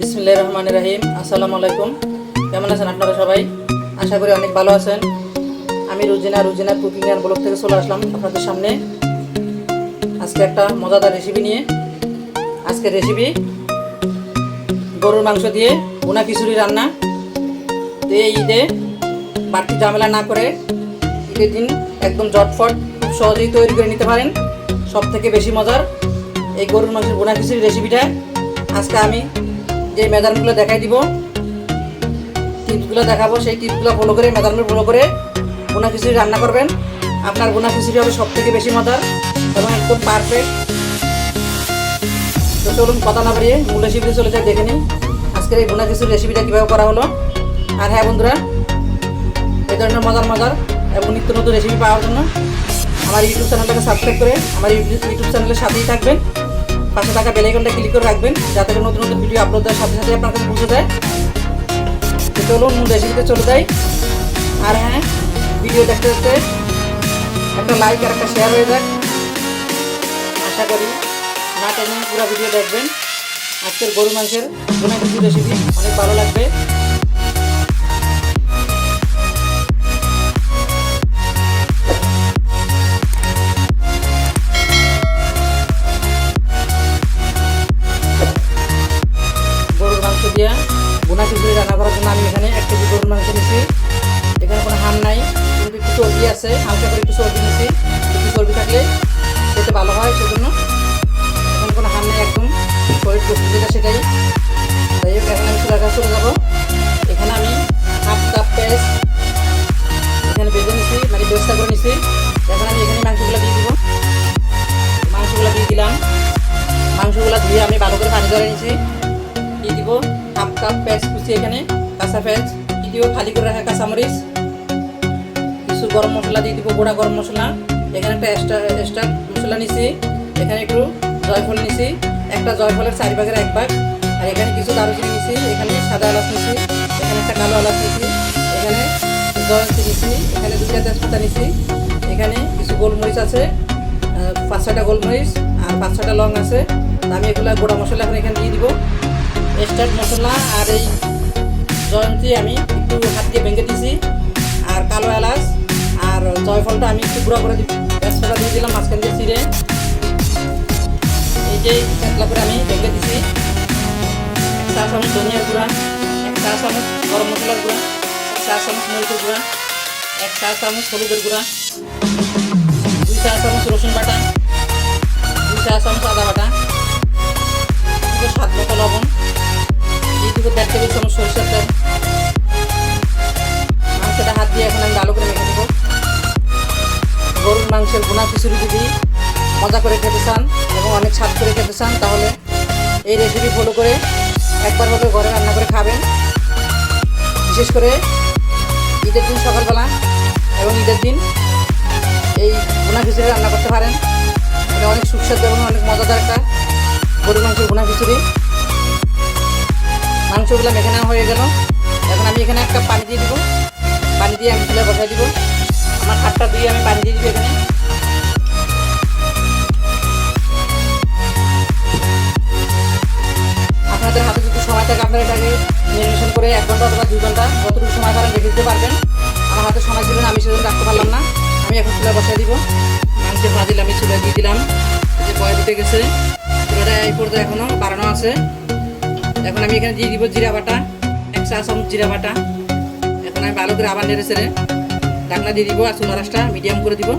বিসমিল্লাহ রহমান রাহিম। আসসালামু আলাইকুম। কেমন আছেন আপনারা সবাই? আশা করি অনেক ভালো আছেন। আমি Rujina Rujina cooking and blog থেকে চলে আসলাম আপনাদের সামনে। আজকে একটা মজাদার রেসিপি নিয়ে। আজকে রেসিপি গরুর মাংস দিয়ে গুনা খিচুড়ি রান্না। এই ঈদে বাড়তি ঝামেলা না করে ঈদের দিন একদম জটফট খুব সহজেই তৈরি করে নিতে পারেন। সব থেকে বেশি মজার এই গরুর মাংসের বোনা খিচুড়ি রেসিপিটা আজকে আমি যে মেজারমেন্টগুলো দেখাই দিব, টিপসগুলো দেখাবো, সেই টিপসগুলো ফলো করে, মেজারমেন্ট ফলো করে বোনা খিচুড়ি রান্না করবেন। আপনার বোনা খিচুড়ি হবে সব থেকে বেশি মজার এবং একদম পারফেক্ট তো চলুন কথা না বাড়িয়ে মূল রেসিপিতে চলে যায় দেখে নিই আজকের এই বোনা খিচুড়ি রেসিপিটা কীভাবে করা হলো। আর হ্যাঁ বন্ধুরা এই ধরনের মজার মজার এবং নিত্য নতুন রেসিপি পাওয়ার জন্য আমার ইউটিউব চ্যানেলটাকে সাবস্ক্রাইব করে, আমার ইউটিউব চ্যানেলের সাথেই থাকবেন। পাশে থাকা বেলাইকনটা ক্লিক করে রাখবেন, যাতে করে নতুন নতুন ভিডিও আপলোড দেওয়ার সাথে সাথে আপনার কাছে পৌঁছে দেয় তো চলুন মূল রেসিপিতে চলে যাই। আর হ্যাঁ ভিডিও দেখতে দেখতে একটা লাইক আর একটা শেয়ার হয়ে যাক। আশা করি না টেনে পুরো ভিডিও দেখবেন। আজকের গরু মাংসের কোনো কিছু রেসিপি অনেক ভালো লাগবে। আছে, হালকা করে একটু চর্বি নিছি, একটু চর্বি থাকলে খেতে ভালো হয়, সেজন্য এখন কোনো হাম নেই একদম। শরীর প্রস্তুত যেটা সেটাই। তাই হোক, এখন আমি চুলার কাছে চলে যাব। এখানে আমি হাফ কাপ পেস্ট এখানে বেজে নিছি মানে ব্যবস্থা করে নিছি। এখন আমি এখানে মাংসগুলো দিয়ে দিব। মাংসগুলো দিয়ে দিলাম। মাংসগুলো ধুয়ে আমি ভালো করে পানি ধরে নিছি। দিয়ে দিব হাফ কাপ পেঁয়াজ কুচি এখানে, কাঁচা পেঁয়াজ। দিয়ে দিব খালি করে রাখা কাঁচামরিচ। গরম মশলা দিয়ে দিব, গোড়া গরম মশলা। এখানে একটা এক্সট্রা এক্সট্রা মশলা নিছি। এখানে একটু জয়ফল নিছি। একটা জয়ফলের চারি ভাগের এক ভাগ। আর এখানে কিছু দারুচিনি নিছি। এখানে সাদা এলাচ নিছি। এখানে একটা কালো এলাচ নিছি। এখানে জয়ন্তী নিছি। এখানে দুটা তেজপাতা নিছি। এখানে কিছু গোলমরিচ আছে। পাঁচ ছয়টা গোলমরিচ আর পাঁচ ছয়টা লং আছে। আমি এগুলো গোড়া মশলা এখন এখানে দিয়ে দিব। স্টার্ট মশলা আর এই জয়ন্তী আমি একটু হাত দিয়ে ভেঙে দিয়েছি আর কালো এলাচ জয়ফলটা আমি একটু গুঁড়া করে পেঁচটা দিয়ে দিলাম মাঝখান দিয়ে চিড়ে। এই যে পেতলা করে আমি ভেঙে দিছি। এক চা চামচ ধনিয়ার গুঁড়া এক চা চামচ গরম মশলার গুঁড়া এক চা চামচ মরিচের গুঁড়া এক চা চামচ হলুদের গুঁড়া, দুই চা চামচ রসুন বাটা, দুই চা চামচ আদা বাটা। খিচুড়ি যদি মজা করে খেতে চান এবং অনেক স্বাদ করে খেতে চান, তাহলে এই রেসিপি ফলো করে একবার হলে ঘরে রান্না করে খাবেন। বিশেষ করে ঈদের দিন সকালবেলা এবং ঈদের দিন এই বোনা খিচুড়ি রান্না করতে পারেন। এটা অনেক সুস্বাদু এবং অনেক মজাদার একটা গরু মাংসের বোনা খিচুড়ি। মাংসগুলো নেওয়া হয়ে গেল। এখন আমি এখানে একটা পানি দিয়ে দিব। পানি দিয়ে আমি চুলে বসাই দিব। আমার হাতটা দিয়ে আমি পানি দিয়ে দিব এখানে। সময় থাকে আপনারা এটাকে নির্মিশন করে এক ঘণ্টা অথবা দুই ঘণ্টা যতটুকু সময় পারেন রেখে দিতে পারবেন। আমার হাতে সময় ছিল না, আমি সেজন্য রাখতে পারলাম না। আমি এখন চুলে বসাই দিব। মাংসের ভাজিল আমি চুলে দিয়ে দিলাম। যে বয় দিতে গেছে। চুলাটা এই পর্যায়ে এখনও বাড়ানো আছে। এখন আমি এখানে দিয়ে দিব জিরা বাটা, এক চা চামচ জিরা বাটা। এখন আমি ভালো করে আবার নেড়ে ছেড়ে ঢাকনা দিয়ে দিব আর চুলা রাসটা মিডিয়াম করে দিব।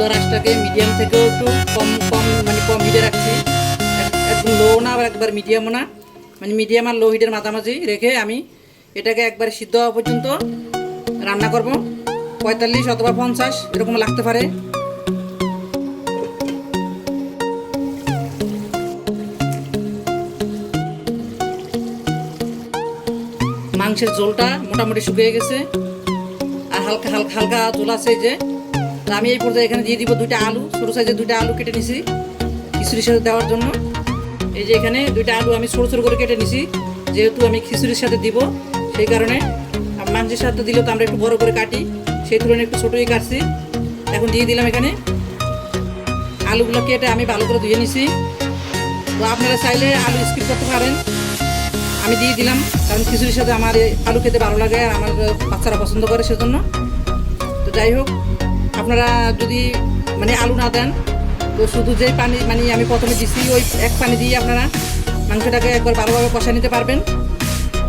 চুলা রাসটাকে মিডিয়াম থেকেও একটু কম কম মানে কম হিটে রাখছি। এক- একদম লো না, আবার একবার মিডিয়ামও না। মানে মিডিয়াম আর লো হিটের মাঝামাঝি রেখে আমি এটাকে একবার সিদ্ধ হওয়া পর্যন্ত রান্না করব। পঁয়তাল্লিশ অথবা পঞ্চাশ, এরকম লাগতে পারে। মাংসের ঝোলটা মোটামুটি শুকিয়ে গেছে। আর হালকা হালকা হালকা ঝোল আছে যে। আমি এই পর্যায়ে এখানে দিয়ে দিব দুইটা আলু, ছোটো সাইজের দুইটা আলু কেটে নিছি খিচুড়ির সাথে দেওয়ার জন্য। এই যে এখানে দুইটা আলু আমি ছোটো ছোটো করে কেটে নিছি, যেহেতু আমি খিচুড়ির সাথে দিব, সেই কারণে মাংসের সাথে দিলেও তো আমরা একটু বড় করে কাটি, সেই তুলনায় একটু ছোটোই কাটছি। এখন দিয়ে দিলাম এখানে আলুগুলো কেটে আমি ভালো করে ধুয়ে নিছি। তো আপনারা চাইলে আলু স্কিপ করতে পারেন। আমি দিয়ে দিলাম, কারণ খিচুড়ির সাথে আমার আলু খেতে ভালো লাগে আর আমার বাচ্চারা পছন্দ করে সেজন্য। তো যাই হোক আপনারা যদি মানে আলু না দেন, তো শুধু যেই পানি মানে আমি প্রথমে দিছি, ওই এক পানি দিয়ে আপনারা মাংসটাকে একবার ভালোভাবে কষা নিতে পারবেন।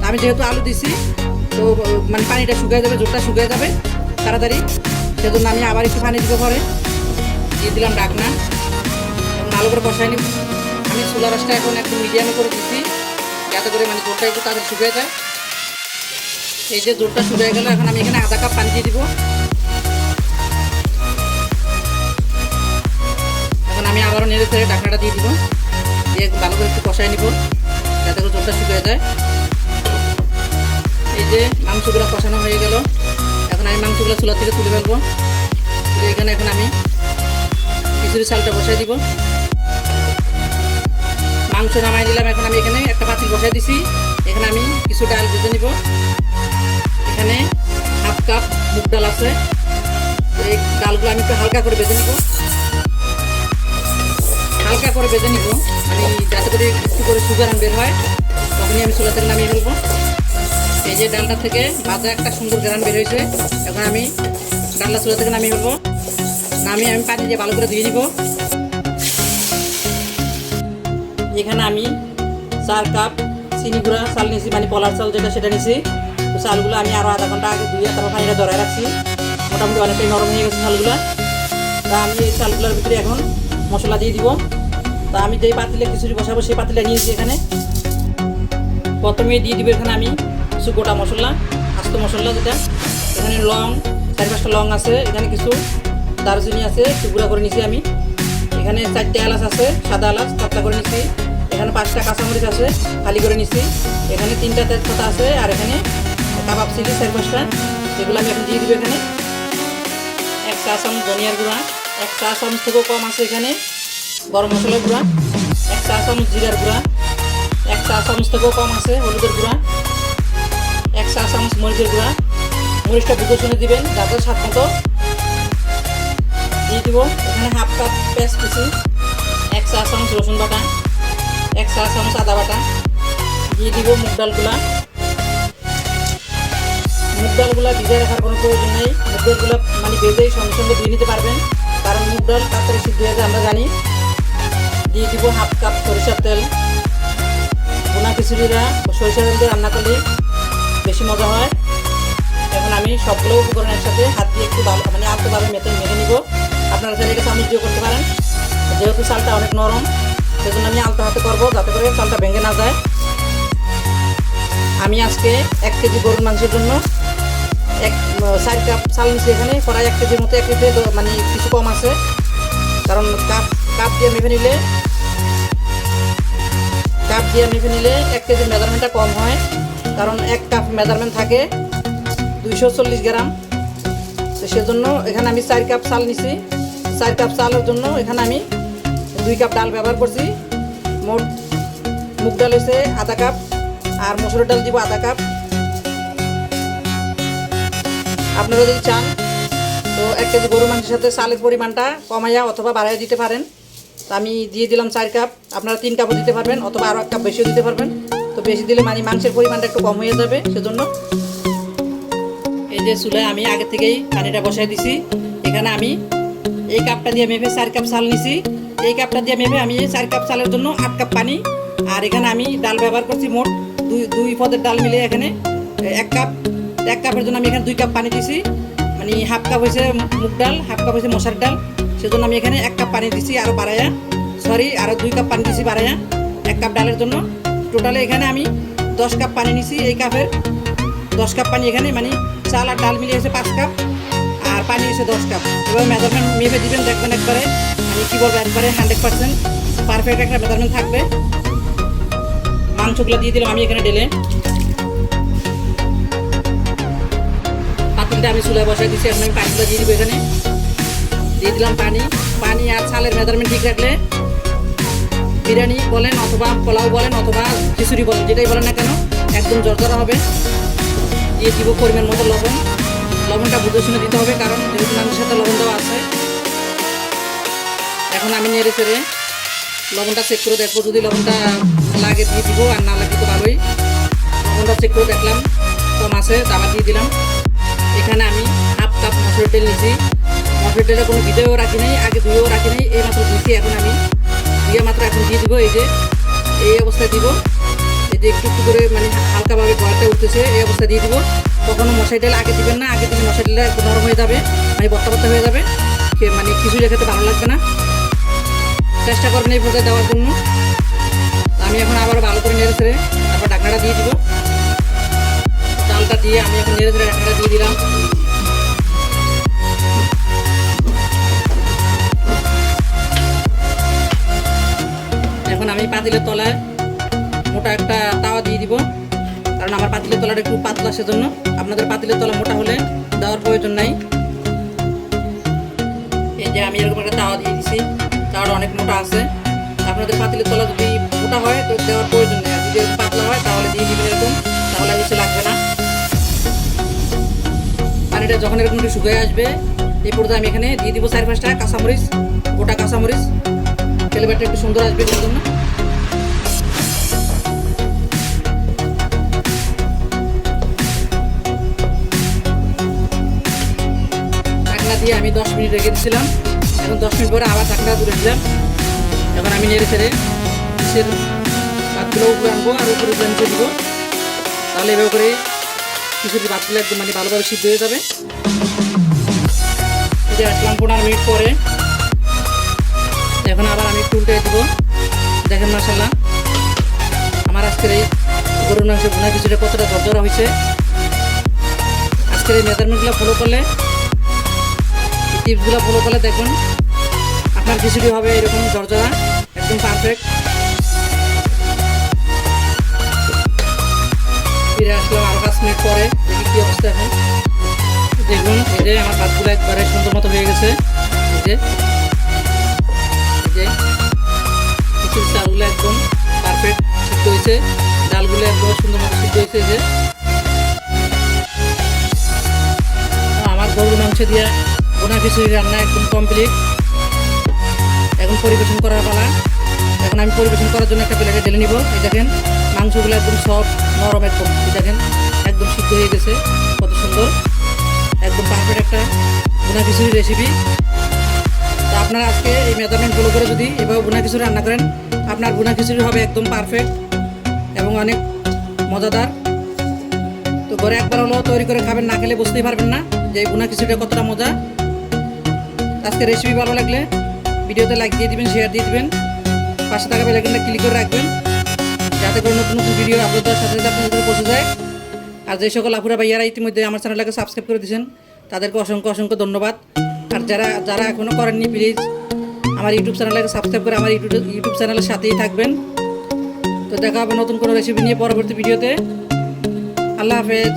আমি যেহেতু আলু দিছি, তো মানে পানিটা শুকিয়ে যাবে, জোরটা শুকিয়ে যাবে তাড়াতাড়ি, সেজন্য আমি আবার একটু পানি দিব পরে দিয়ে দিলাম ডাকনা ভালো করে কষাই নিব। আমি চুলা রসটা এখন একটু মিডিয়ামে করে দিচ্ছি যাতে করে মানে জোরটা একটু তাড়াতাড়ি শুকিয়ে যায়। এই যে জোরটা শুকিয়ে গেল, এখন আমি এখানে আধা কাপ পানি দিয়ে দিব। আমি আবারও নেড়ে ফেড়ে ঢাকনাটা দিয়ে দিব। দিয়ে ভালো করে একটু কষাই নিব, যাতে করে জোরটা শুকিয়ে যায়। এই যে মাংসগুলো কষানো হয়ে গেল। এখন আমি মাংসগুলো চুলা থেকে তুলে ফেলব। এখানে এখন আমি খিচুড়ি চালটা বসাই দিব। মাংস নামাই দিলাম, এখন আমি এখানে একটা পাতিল বসাই দিছি। এখানে আমি কিছু ডাল ভেজে নিব। এখানে হাফ কাপ মুগ ডাল আছে। এই ডালগুলো আমি একটু হালকা করে ভেজে নিব। হালকা করে ভেজে নিব। মানে যাতে করে একটু করে সুগার বের হয়, তখনই আমি চুলা থেকে নামিয়ে ফেলব। এই যে ডালটা থেকে ভাজা একটা সুন্দর গ্রান বের হয়েছে, এখন আমি ডালটা চুলা থেকে নামিয়ে ফেলব। নামিয়ে আমি পানি দিয়ে ভালো করে ধুয়ে নিব। এখানে আমি চার কাপ চিনি গুঁড়া, চাল নিয়েছি মানে পলার চাল যেটা সেটা নিয়েছি। তো চালগুলো আমি আরও আধা ঘণ্টা আগে ধুয়ে তারপর পানিটা জড়াই রাখছি। মোটামুটি অনেকটাই নরম হয়ে গেছে চালগুলো। তা আমি এই চালগুলোর ভিতরে এখন মশলা দিয়ে দিব। তা আমি যেই পাতিলে খিচুড়ি বসাবো, সেই পাতিলে নিয়েছি এখানে। প্রথমে দিয়ে দিব এখানে আমি কিছু গোটা মশলা, আস্ত মশলা যেটা। এখানে লং, চারি পাঁচটা লং আছে, এখানে কিছু দারচিনি আছে, একটু করে নিছি আমি। এখানে চারটে এলাচ আছে, সাদা এলাচ, পাতলা করে নিছি এখানে পাঁচটা কাঁচামরিচ আছে খালি করে নিছি এখানে তিনটা তেজপাতা আছে, আর এখানে কাবাব চিলি চারি পাঁচটা। এগুলো আমি এখন দিয়ে দিব এখানে। এক চা চামচ ধনিয়ার গুঁড়া, এক চা চামচ থেকেও কম আছে এখানে। গরম মশলার গুঁড়া, এক চা চামচ জিরার গুঁড়া, এক চা চামচ থেকেও কম আছে হলুদের গুঁড়া, এক চা চামচ মরিচের গুঁড়া। মরিচটা বুঝে শুনে দিবেন, যাতে স্বাদ মতো। দিয়ে দিব এখানে হাফ কাপ পেঁয়াজ কুচি, এক চা চামচ রসুন বাটা, এক চা চামচ আদা বাটা। দিয়ে দিব মুগ ডালগুলা। মুগ ডালগুলা ভিজে রাখার কোনো প্রয়োজন নেই। মুগ ডালগুলো মানে ভেজেই সঙ্গে সঙ্গে দিয়ে নিতে পারবেন। কারণ মুগ ডাল তাড়াতাড়ি সিদ্ধ হয়ে আমরা জানি। দিয়ে দিব হাফ কাপ সরিষার তেল। বোনা খিচুড়িরা সরিষার তেল দিয়ে রান্না করলে বেশি মজা হয়। এখন আমি সবগুলো উপকরণ একসাথে হাত দিয়ে একটু মানে আলতোভাবে মেতে মেরে নিব। আপনারা চাইলে এটা চামচ দিয়ে করতে পারেন। যেহেতু চালটা অনেক নরম, সেজন্য আমি আলতো হাতে করব যাতে করে চালটা ভেঙে না যায়। আমি আজকে এক কেজি গরুর মাংসের জন্য এক চার কাপ চাল নিচ্ছি এখানে। প্রায় এক কেজির মতো, এক কেজি মানে কিছু কম আছে। কারণ কাপ কাপ দিয়ে মেপে নিলে, কাপ দিয়ে মেপে নিলে এক কেজির মেজারমেন্টটা কম হয়, কারণ এক কাপ মেজারমেন্ট থাকে দুইশো চল্লিশ গ্রাম। তো সেজন্য এখানে আমি চার কাপ চাল নিছি। চার কাপ চালের জন্য এখানে আমি দুই কাপ ডাল ব্যবহার করছি। মোট মুগ ডাল হয়েছে আধা কাপ আর মসুরের ডাল দিব আধা কাপ। আপনারা যদি চান, তো এক কেজি গরু মাংসের সাথে চালের পরিমাণটা কমাইয়া অথবা বাড়াইয়া দিতে পারেন। তো আমি দিয়ে দিলাম চার কাপ। আপনারা তিন কাপও দিতে পারবেন অথবা আরও এক কাপ বেশিও দিতে পারবেন। তো বেশি দিলে মানে মাংসের পরিমাণটা একটু কম হয়ে যাবে সেজন্য। এই যে চুলায় আমি আগে থেকেই পানিটা বসাই দিছি। এখানে আমি এই কাপটা দিয়ে মেপে চার কাপ চাল নিছি। এই কাপটা দিয়ে মেপে আমি চার কাপ চালের জন্য আট কাপ পানি। আর এখানে আমি ডাল ব্যবহার করছি মোট দুই দুই পদের ডাল মিলে এখানে এক কাপ। এক কাপের জন্য আমি এখানে দুই কাপ পানি দিছি। মানে হাফ কাপ হয়েছে মুগ ডাল, হাফ কাপ হয়েছে মশার ডাল। সেজন্য আমি এখানে এক কাপ পানি দিছি আরও বাড়াইয়া সরি আরও দুই কাপ পানি দিছি বাড়াইয়া এক কাপ ডালের জন্য। টোটালে এখানে আমি দশ কাপ পানি নিছি এই কাপের। দশ কাপ পানি এখানে মানে চাল আর ডাল মিলিয়ে হয়েছে পাঁচ কাপ, আর পানি হয়েছে দশ কাপ। এবার মেজারমেন্ট মেপে দিবেন, দেখবেন একবারে মানে কী বলব, একবারে হান্ড্রেড পার্সেন্ট পারফেক্ট একটা মেজারমেন্ট থাকবে। মাংসগুলো দিয়ে দিলাম আমি এখানে ঢেলে। পাতিলটা আমি চুলায় বসাই দিচ্ছি এখন আমি পানিগুলো দিয়ে দিব এখানে। দিয়ে দিলাম পানি। পানি আর চালের মেজারমেন্ট ঠিক রাখলে বিরিয়ানি বলেন অথবা পোলাও বলেন অথবা খিচুড়ি বলেন, যেটাই বলেন না কেন, একদম জর্জরা হবে। দিয়ে দিব পরিমাণ মতো লবণ। লবণটা বুঝে শুনে দিতে হবে, কারণ যেহেতু মাংসের সাথে লবণ দেওয়া আছে, এখন আমি নেড়ে চেড়ে লবণটা চেক করে দেখব। যদি লবণটা লাগে দিয়ে দিব, আর না লাগে তো ভালোই। লবণটা চেক করে দেখলাম, কম আছে দাবা দিয়ে দিলাম। এখানে আমি হাফ কাপ মসুর তেল নিয়েছি। মসুর কোনো ভিডিও রাখি নাই, আগে ধুয়েও রাখি নাই, এই মাত্র ধুয়েছি এখন আমি। দিয়ে মাত্র এখন দিয়ে দিব এই যে, এই অবস্থায় দিব। যে একটু একটু করে মানে হালকাভাবে গলাটা উঠতেছে, এই অবস্থায় দিয়ে দিব। কখনো মশাই তেল আগে দিবেন না, আগে দিলে মশাই একটু নরম হয়ে যাবে মানে বত্তা বত্তা হয়ে যাবে। মানে খিচুড়ি খেতে ভালো লাগবে না। চেষ্টা করবেন এই পর্যায়ে দেওয়ার জন্য। আমি এখন আবার ভালো করে নেড়ে ছেড়ে তারপর ঢাকনাটা দিয়ে দিব। চালটা দিয়ে আমি এখন নেড়ে ছেড়ে ঢাকনাটা দিয়ে দিলাম। পাতিলের তলায় মোটা একটা তাওয়া দিয়ে দিব। কারণ আমার পাতিলের তলাটা একটু পাতলা সেজন্য। আপনাদের পাতিলের তলা মোটা হলে দেওয়ার প্রয়োজন নাই। এই যে আমি এরকম একটা তাওয়া দিয়ে দিছি। তাওয়াটা অনেক মোটা আছে। আপনাদের পাতিলের তলা যদি মোটা হয়, তো দেওয়ার প্রয়োজন নেই। যদি পাতলা হয়, তাহলে দিয়ে দিবেন এরকম। তাহলে নিচে লাগবে না। পানিটা যখন এরকম শুকিয়ে আসবে এই পর্যায়ে আমি এখানে দিয়ে দিব চার পাঁচটা কাঁচামরিচ, গোটা কাঁচামরিচ। ফ্লেভারটা একটু সুন্দর আসবে এর জন্য। দিয়ে আমি দশ মিনিট রেখে দিয়েছিলাম। এখন দশ মিনিট পরে আবার ঢাকনা তুলে দিলাম। এখন আমি নেড়ে ছেড়ে কিসের ভাতগুলো উপরে আনব আর উপরে নিচে দিব। তাহলে এভাবে করে কিছুটি ভাতগুলো একদম মানে ভালোভাবে সিদ্ধ হয়ে যাবে। এই আসলাম পনেরো মিনিট পরে। এখন আবার আমি একটু উল্টে দেবো। দেখেন মাসাল্লাহ আমার আজকের এই গরুর মাংস বোনা কিছুটা কতটা ঝরঝরা হয়েছে। আজকের এই মেজারমেন্টগুলো ফলো করলে টিপসগুলো ফলো করলে দেখুন আপনার খিচুড়ি হবে এরকম জর্জরা, একদম পারফেক্ট ফিরে আসলাম আরও পাঁচ মিনিট পরে, দেখি কি অবস্থা এখন। দেখুন, এই যে আমার ভাতগুলো একবারে সুন্দর মতো হয়ে গেছে। এই যে, এই চালগুলো একদম পারফেক্ট সিদ্ধ হয়েছে। ডালগুলো একদম সুন্দর মতো সিদ্ধ হয়েছে, এই যে। আমার গরুর মাংস দিয়ে বোনা খিচুড়ি রান্না একদম কমপ্লিট এখন পরিবেশন করার পালা। এখন আমি পরিবেশন করার জন্য একটা প্লেটে ঢেলে নিব। এই দেখেন, মাংসগুলো একদম সফট নরম একদম। এই দেখেন, একদম সিদ্ধ হয়ে গেছে। কত সুন্দর। একদম পারফেক্ট একটা বোনা খিচুড়ি রেসিপি তা আপনারা আজকে এই মেজারমেন্ট ফলো করে যদি এভাবে বোনা খিচুড়ি রান্না করেন, আপনার বোনা খিচুড়ি হবে একদম পারফেক্ট এবং অনেক মজাদার। তো ঘরে একবার হলো তৈরি করে খাবেন, না খেলে বুঝতেই পারবেন না যে এই বোনা খিচুড়িটা কতটা মজা। আজকে রেসিপি ভালো লাগলে ভিডিওতে লাইক দিয়ে দিবেন শেয়ার দিয়ে দিবেন। পাশে থাকা বেলাইকনটা ক্লিক করে রাখবেন, যাতে করে নতুন নতুন ভিডিও আপলোড দেওয়ার সাথে সাথে আপনাদের পৌঁছে যায়। আর যে সকল আপুরা ভাইয়ারা ইতিমধ্যে আমার চ্যানেলটাকে সাবস্ক্রাইব করে দিয়েছেন, তাদেরকে অসংখ্য অসংখ্য ধন্যবাদ। আর যারা যারা এখনও করেননি প্লিজ আমার ইউটিউব চ্যানেলটাকে সাবস্ক্রাইব করে আমার ইউটিউব ইউটিউব চ্যানেলের সাথেই থাকবেন। তো দেখা হবে নতুন কোনো রেসিপি নিয়ে পরবর্তী ভিডিওতে আল্লাহ হাফেজ।